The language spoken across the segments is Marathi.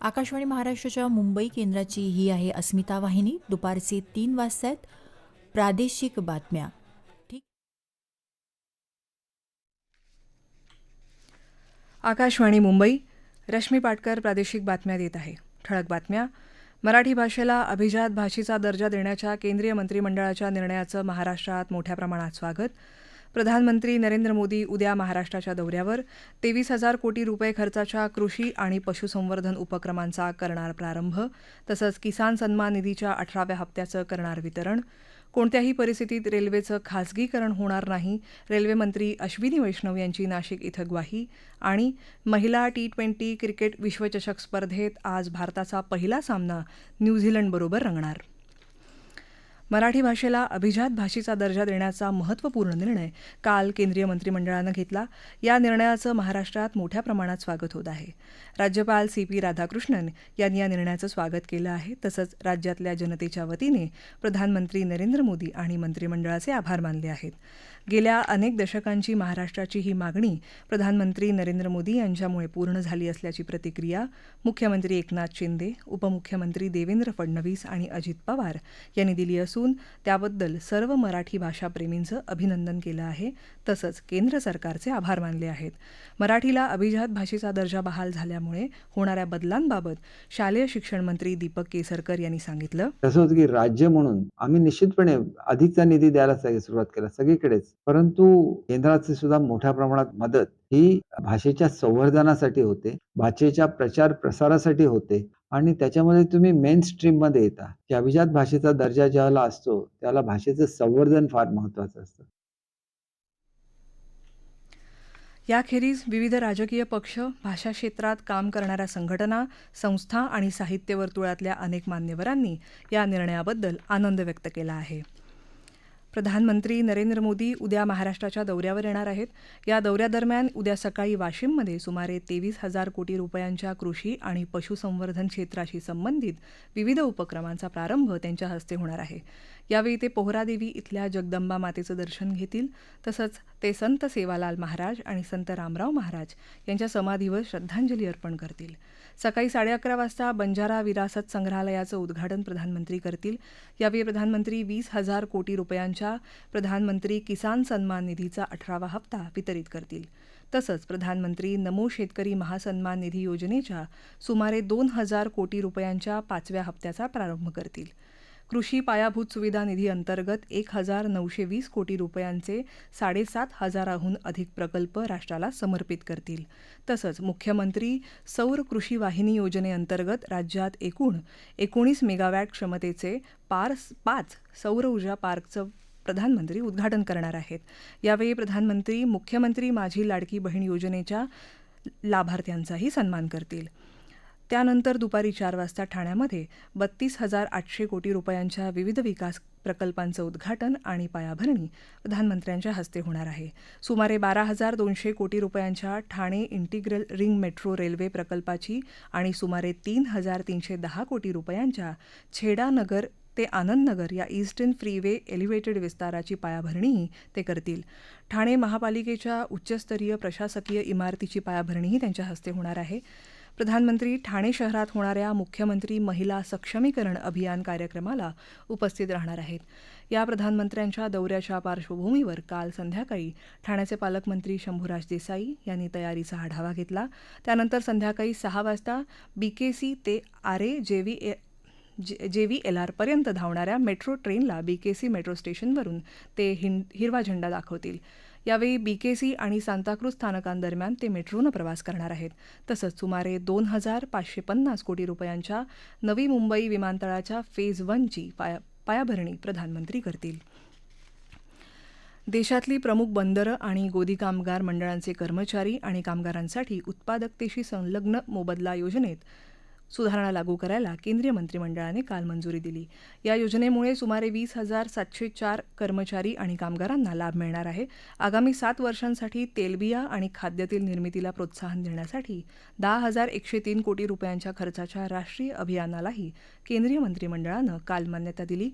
आकाशवाणी महाराष्ट्राच्या मुंबई केंद्राची ही आहे अस्मिता वाहिनी. दुपारचे तीन वाजता आहेत प्रादेशिक बातम्या. ठीक. आकाशवाणी मुंबई रश्मी पाटकर प्रादेशिक बातम्या देत आहे. ठळक बातम्या. मराठी भाषेला अभिजात भाषेचा दर्जा देण्याच्या केंद्रीय मंत्रिमंडळाच्या निर्णयाचं महाराष्ट्रात मोठ्या प्रमाणात स्वागत. प्रधानमंत्री नरेंद्र मोदी उद्या महाराष्ट्राच्या दौऱ्यावर. तेवीस हजार कोटी रुपये खर्चाच्या कृषी आणि पशुसंवर्धन उपक्रमांचा करणार प्रारंभ. तसंच किसान सन्मान निधीच्या अठराव्या हप्त्याचं करणार वितरण. कोणत्याही परिस्थितीत रेल्वेचं खासगीकरण होणार नाही. रेल्वेमंत्री अश्विनी वैष्णव यांची नाशिक इथं ग्वाही आणि महिला टी ट्वेंटी क्रिकेट विश्वचषक स्पर्धेत आज भारताचा पहिला सामना न्यूझीलंडबरोबर रंगणार. मराठी भाषेला अभिजात भाषेचा दर्जा देण्याचा महत्त्वपूर्ण निर्णय काल केंद्रीय मंत्रिमंडळानं घेतला. या निर्णयाचं महाराष्ट्रात मोठ्या प्रमाणात स्वागत होत आहे. राज्यपाल सी पी राधाकृष्णन यांनी या निर्णयाचं स्वागत केलं आहे. तसंच राज्यातल्या जनतेच्या वतीने प्रधानमंत्री नरेंद्र मोदी आणि मंत्रिमंडळाचे आभार मानले आहेत. गेल्या अनेक दशकांची महाराष्ट्राची ही मागणी प्रधानमंत्री नरेंद्र मोदी यांच्यामुळे पूर्ण झाली असल्याची प्रतिक्रिया मुख्यमंत्री एकनाथ शिंदे उपमुख्यमंत्री देवेंद्र फडणवीस आणि अजित पवार यांनी दिली असून त्याबद्दल सर्व मराठी भाषाप्रेमींचं अभिनंदन केलं आहे. तसंच केंद्र सरकारचे आभार मानले आहेत. मराठीला अभिजात भाषेचा दर्जा बहाल झाल्यामुळे होणाऱ्या बदलांबाबत शालेय शिक्षण मंत्री दीपक केसरकर यांनी सांगितलं. तसंच होतं की राज्य म्हणून आम्ही निश्चितपणे अधिकचा निधी द्यायला सगळी सुरुवात केला सगळीकडेच. परंतु केंद्राची सुद्धा मोठ्या प्रमाणात मदत ही भाषेच्या संवर्धनासाठी होते भाषेच्या प्रचार प्रसारासाठी होते. आणि त्याच्यामध्ये तुम्ही मेन स्ट्रीममध्ये येता. की अभिजात भाषेचा दर्जा ज्याला असतो त्याला भाषेचं संवर्धन फार महत्वाचं असतं. याखेरीज विविध राजकीय पक्ष भाषा क्षेत्रात काम करणाऱ्या संघटना संस्था आणि साहित्य वर्तुळातल्या अनेक मान्यवरांनी या निर्णयाबद्दल आनंद व्यक्त केला आहे. प्रधानमंत्री नरेंद्र मोदी उद्या महाराष्ट्राच्या दौऱ्यावर येणार आहेत. या दौऱ्यादरम्यान उद्या सकाळी वाशिममध्ये सुमारे तेवीस हजार कोटी रुपयांच्या कृषी आणि पशुसंवर्धन क्षेत्राशी संबंधित विविध उपक्रमांचा प्रारंभ त्यांच्या हस्ते होणार आहे. यावेळी ते पोहरादेवी इथल्या जगदंबा मातेचं दर्शन घेतील. तसंच ते संत सेवालाल महाराज आणि संत रामराव महाराज यांच्या समाधीवर श्रद्धांजली अर्पण करतील. सकाळी साडे अकरा वाजता बंजारा विरासत संग्रहालयाचं उद्घाटन प्रधानमंत्री करतील. यावेळी प्रधानमंत्री वीस हजार कोटी रुपयांच्या प्रधानमंत्री किसान सन्मान निधीचा अठरावा हप्ता वितरित करतील. तसंच प्रधानमंत्री नमो शेतकरी महासन्मान निधी योजनेच्या सुमारे दोन हजार कोटी रुपयांच्या पाचव्या हप्त्याचा प्रारंभ करतील. कृषी पायाभूत सुविधा निधी अंतर्गत एक हजार नऊशे वीस कोटी रुपयांचे साडेसात हजाराहून अधिक प्रकल्प राष्ट्राला समर्पित करतील. तसंच मुख्यमंत्री सौर कृषी वाहिनी योजनेअंतर्गत राज्यात एकूण एकोणीस मेगावॅट क्षमतेचे पार्स पाच सौर ऊर्जा पार्कचं प्रधानमंत्री उद्घाटन करणार आहेत. यावेळी प्रधानमंत्री मुख्यमंत्री माझी लाडकी बहीण योजनेच्या लाभार्थ्यांचाही सन्मान करतील. त्यानंतर दुपारी चार वाजता ठाण्यामध्ये बत्तीस हजार आठशे कोटी रुपयांच्या विविध विकास प्रकल्पांचं उद्घाटन आणि पायाभरणी प्रधानमंत्र्यांच्या हस्ते होणार आहे. सुमारे बारा हजार दोनशे कोटी रुपयांच्या Thane integral ring metro railway प्रकल्पाची आणि सुमारे तीन हजार तीनशे दहा कोटी रुपयांच्या छेडानगर ते आनंदनगर या ईस्टर्न फ्रीवे एलिव्हेटेड विस्ताराची पायाभरणीही ते करतील. ठाणे महापालिकेच्या उच्चस्तरीय प्रशासकीय इमारतीची पायाभरणीही त्यांच्या हस्ते होणार आहे. प्रधानमंत्री ठाणे शहरात होणाऱ्या मुख्यमंत्री महिला सक्षमीकरण अभियान कार्यक्रमाला उपस्थित राहणार आहेत. या प्रधानमंत्र्यांच्या दौऱ्याच्या पार्श्वभूमीवर काल संध्याकाळी ठाण्याचे पालकमंत्री शंभूराज देसाई यांनी तयारीचा आढावा घेतला. त्यानंतर संध्याकाळी सहा वाजता बीकेसी ते आरे जेवी जे जे व्ही एल आरपर्यंत धावणाऱ्या मेट्रो ट्रेनला बीकेसी मेट्रो स्टेशनवरून ते हिं हिरवा झेंडा दाखवतील. यावेळी बीकेसी आणि सांताक्रूज स्थानकांदरम्यान ते मेट्रोनं प्रवास करणार आहेत. तसंच सुमारे दोन हजार पाचशे पन्नास कोटी रुपयांच्या नवी मुंबई विमानतळाच्या फेज वनची पाया पायाभरणी प्रधानमंत्री करतील. देशातली प्रमुख बंदरं आणि गोदी कामगार मंडळांचे कर्मचारी आणि कामगारांसाठी उत्पादकतेशी संलग्न मोबदला योजनेत सुधारणा लागू करायला केंद्रीय मंत्रिमंडळाने काल मंजुरी दिली. या योजनेमुळे सुमारे वीस हजार सातशे चार कर्मचारी आणि कामगारांना लाभ मिळणार आहे. आगामी सात वर्षांसाठी तेलबिया आणि खाद्यतेल निर्मितीला प्रोत्साहन देण्यासाठी दहा हजार एकशे तीन कोटी रुपयांच्या खर्चाच्या राष्ट्रीय अभियानालाही केंद्रीय मंत्रिमंडळानं काल मान्यता दिली.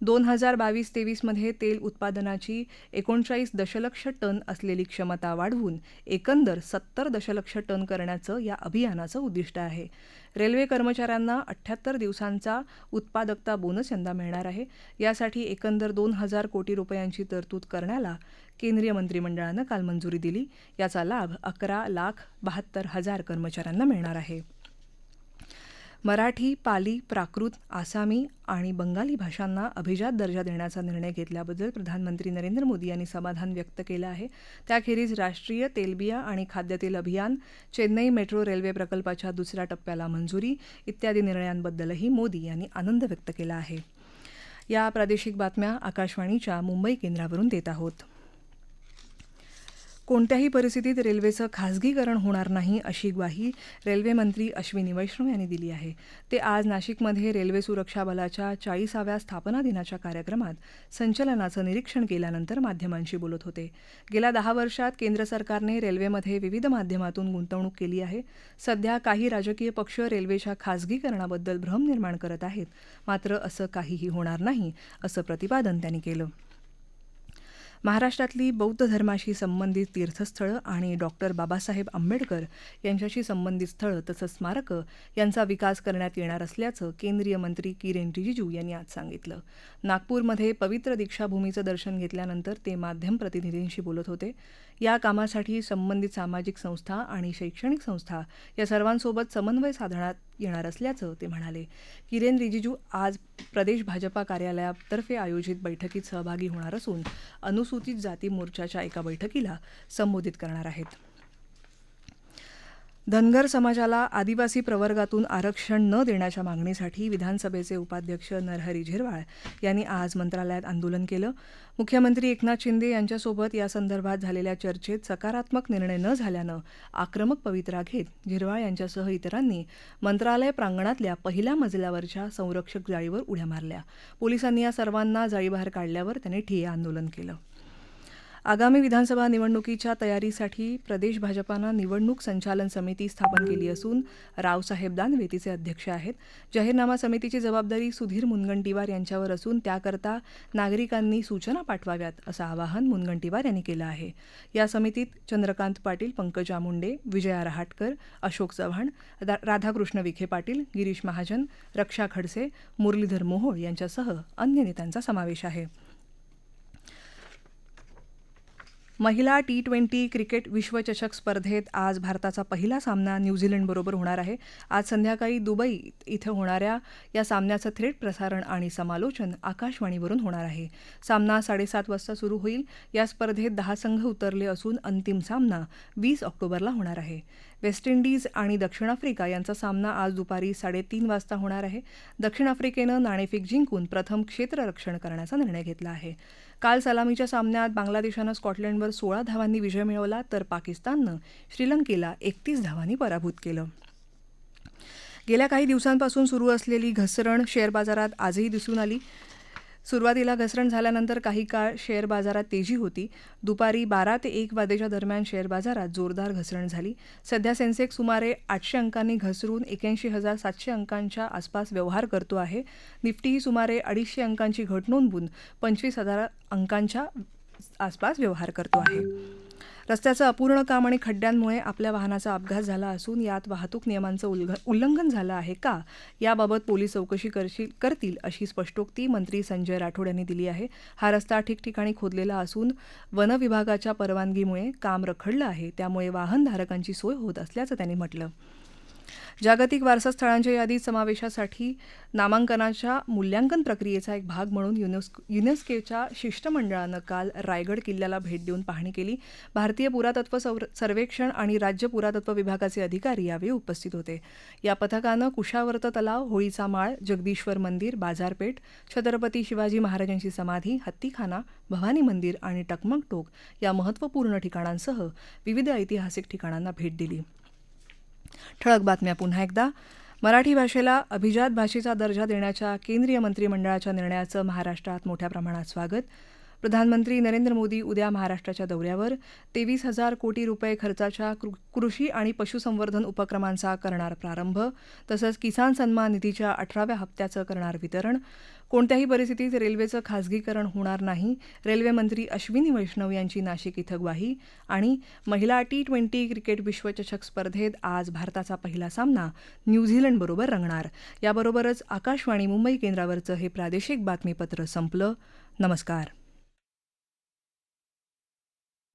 दोन हजार बावीस तेवीसमध्ये तेल उत्पादनाची एकोणचाळीस दशलक्ष टन असलेली क्षमता वाढवून एकंदर सत्तर दशलक्ष टन करण्याचं या अभियानाचं उद्दिष्ट आहे. रेल्वे कर्मचाऱ्यांना अठ्ठ्याहत्तर दिवसांचा उत्पादकता बोनस यंदा मिळणार आहे. यासाठी एकंदर दोन हजार कोटी रुपयांची तरतूद करण्याला केंद्रीय मंत्रिमंडळानं काल मंजुरी दिली. याचा लाभ अकरा लाख बहात्तर हजार कर्मचाऱ्यांना मिळणार आहे. मराठी पाली प्राकृत आसामी आणि बंगाली भाषांना अभिजात दर्जा देण्याचा निर्णय घेतल्याबद्दल प्रधानमंत्री नरेंद्र मोदी यांनी समाधान व्यक्त केलं आहे. त्याखेरीज राष्ट्रीय तेलबिया आणि खाद्यतेल अभियान चेन्नई मेट्रो रेल्वे प्रकल्पाच्या दुसऱ्या टप्प्याला मंजुरी इत्यादी निर्णयांबद्दलही मोदी यांनी आनंद व्यक्त केला आहे. या प्रादेशिक बातम्या आकाशवाणीच्या मुंबई केंद्रावरून देत आहोत. कोणत्याही परिस्थितीत रेल्वेचं खासगीकरण होणार नाही अशी ग्वाही रेल्वेमंत्री अश्विनी वैष्णव यांनी दिली आहे. ते आज नाशिकमध्ये रेल्वे सुरक्षा बलाच्या चाळीसाव्या स्थापना दिनाच्या कार्यक्रमात संचलनाचं निरीक्षण केल्यानंतर माध्यमांशी बोलत होते. गेल्या दहा वर्षात केंद्र सरकारने रेल्वेमध्ये विविध माध्यमातून गुंतवणूक केली आहे. सध्या काही राजकीय पक्ष रेल्वेच्या खासगीकरणाबद्दल भ्रम निर्माण करत आहेत. मात्र असं काहीही होणार नाही असं प्रतिपादन त्यांनी केलं. महाराष्ट्रातली बौद्ध धर्माशी संबंधित तीर्थस्थळं आणि डॉक्टर बाबासाहेब आंबेडकर यांच्याशी संबंधित स्थळं तसंच स्मारकं यांचा विकास करण्यात येणार असल्याचं केंद्रीय मंत्री किरेन रिजिजू यांनी आज सांगितलं. नागपूरमध्ये पवित्र दीक्षाभूमीचं दर्शन घेतल्यानंतर ते माध्यम प्रतिनिधींशी बोलत होते. या कामासाठी संबंधित सामाजिक संस्था आणि शैक्षणिक संस्था या सर्वांसोबत समन्वय साधण्यात येणार असल्याचं ते म्हणाले. किरेन रिजिजू आज प्रदेश भाजपा कार्यालयातर्फे आयोजित बैठकीत सहभागी होणार असून अनुसूचित जाती मोर्चाच्या एका बैठकीला संबोधित करणार आहेत. धनगर समाजाला आदिवासी प्रवर्गातून आरक्षण न देण्याच्या मागणीसाठी विधानसभेचे उपाध्यक्ष नरहरी झिरवाळ यांनी आज मंत्रालयात आंदोलन केलं. मुख्यमंत्री एकनाथ शिंदे यांच्यासोबत या संदर्भात झालेल्या चर्चेत सकारात्मक निर्णय न झाल्यानं आक्रमक पवित्रा घेत झिरवाळ यांच्यासह इतरांनी मंत्रालय प्रांगणातल्या पहिल्या मजल्यावरच्या संरक्षक जाळीवर उड्या मारल्या. पोलिसांनी या सर्वांना जाळीबाहेर काढल्यावर त्यांनी ठिय्या आंदोलन केलं. आगामी विधानसभा निवडणुकीच्या तयारीसाठी प्रदेश भाजपानं निवडणूक संचालन समिती स्थापन केली असून रावसाहेब दानवे तिचे अध्यक्ष आहेत. जाहीरनामा समितीची जबाबदारी सुधीर मुनगंटीवार यांच्यावर असून त्याकरता नागरिकांनी सूचना पाठवाव्यात असं आवाहन मुनगंटीवार यांनी केलं आहे. या समितीत चंद्रकांत पाटील पंकजा मुंडे विजया रहाटकर अशोक चव्हाण राधाकृष्ण विखे पाटील गिरीश महाजन रक्षा खडसे मुरलीधर मोहोळ यांच्यासह अन्य नेत्यांचा समावेश आहे. महिला टी ट्वेंटी क्रिकेट विश्वचषक स्पर्धेत आज भारताचा पहिला सामना न्यूझीलंडबरोबर होणार आहे. आज संध्याकाळी दुबई इथं होणाऱ्या या सामन्याचं थेट प्रसारण आणि समालोचन आकाशवाणीवरून होणार आहे. सामना साडेसात वाजता सुरू होईल. या स्पर्धेत दहा संघ उतरले असून अंतिम सामना वीस ऑक्टोबरला होणार आहे. वेस्ट इंडिज आणि दक्षिण आफ्रिका यांचा सामना आज दुपारी साडेतीन वाजता होणार आहे. दक्षिण आफ्रिकेनं नाणेफेक जिंकून प्रथम क्षेत्ररक्षण करण्याचा निर्णय घेतला आहे. काल सलामीच्या सामन्यात बांगलादेशानं स्कॉटलंडवर सोळा धावांनी विजय मिळवला तर पाकिस्ताननं श्रीलंकेला एकतीस धावांनी पराभूत केलं. गेल्या काही दिवसांपासून सुरू असलेली घसरण शेअर बाजारात आजही दिसून आली. सुरुवातीला घसरण झाल्यानंतर काही काळ शेअर बाजारात तेजी होती. दुपारी बारा ते एक वाजेच्या दरम्यान शेअर बाजारात जोरदार घसरण झाली. सध्या सेन्सेक्स सुमारे आठशे अंकांनी घसरून एक्याऐंशी हजार सातशे अंकांच्या आसपास व्यवहार करतो आहे. निफ्टीही सुमारे अडीचशे अंकांची घट नोंदवून पंचवीस हजार अंकांच्या आसपास व्यवहार करतो आहे. रस्त्याचं अपूर्ण काम आणि खड्ड्यांमुळे आपल्या वाहनाचा अपघात झाला असून यात वाहतूक नियमांचं उल्घ उल्लंघन झालं आहे का? याबाबत पोलीस चौकशी करशील करतील अशी स्पष्टोक्ती मंत्री संजय राठोड यांनी दिली आहे. हा रस्ता ठिकठिकाणी खोदलेला असून वन विभागाच्या परवानगीमुळे काम रखडलं आहे. त्यामुळे वाहनधारकांची सोय होत असल्याचं त्यांनी म्हटलं. जागतिक वारसा स्थळांच्या यादीत समावेशासाठी नामांकनाच्या मूल्यांकन प्रक्रियेचा एक भाग म्हणून युनेस्को युनेस्केच्या शिष्टमंडळानं काल रायगड किल्ल्याला भेट देऊन पाहणी केली. भारतीय पुरातत्व सर्वेक्षण आणि राज्य पुरातत्व विभागाचे अधिकारी यावेळी उपस्थित होते. या पथकानं कुशावर्त तलाव होळीचा माळ जगदीश्वर मंदिर बाजारपेठ छत्रपती शिवाजी महाराजांची समाधी हत्तीखाना भवानी मंदिर आणि टकमक टोक या महत्त्वपूर्ण ठिकाणांसह विविध ऐतिहासिक ठिकाणांना भेट दिली. ठळक बातम्या पुन्हा एकदा. मराठी भाषेला अभिजात भाषेचा दर्जा देण्याच्या केंद्रीय मंत्रिमंडळाच्या निर्णयाचं महाराष्ट्रात मोठ्या प्रमाणात स्वागत. प्रधानमंत्री नरेंद्र मोदी उद्या महाराष्ट्राच्या दौऱ्यावर. तेवीस हजार कोटी रुपये खर्चाच्या कृ- कृषी आणि पशुसंवर्धन उपक्रमांचा करणार प्रारंभ. तसंच किसान सन्मान निधीच्या अठराव्या हप्त्याचं करणार वितरण. कोणत्याही परिस्थितीत रेल्वेचं खासगीकरण होणार नाही. रेल्वेमंत्री अश्विनी वैष्णव यांची नाशिक इथं ग्वाही. आणि महिला टी ट्वेंटी क्रिकेट विश्वचषक स्पर्धेत आज भारताचा पहिला सामना न्यूझीलंडबरोबर रंगणार. याबरोबरच आकाशवाणी मुंबई केंद्रावरचं हे प्रादेशिक बातमीपत्र संपलं. नमस्कार.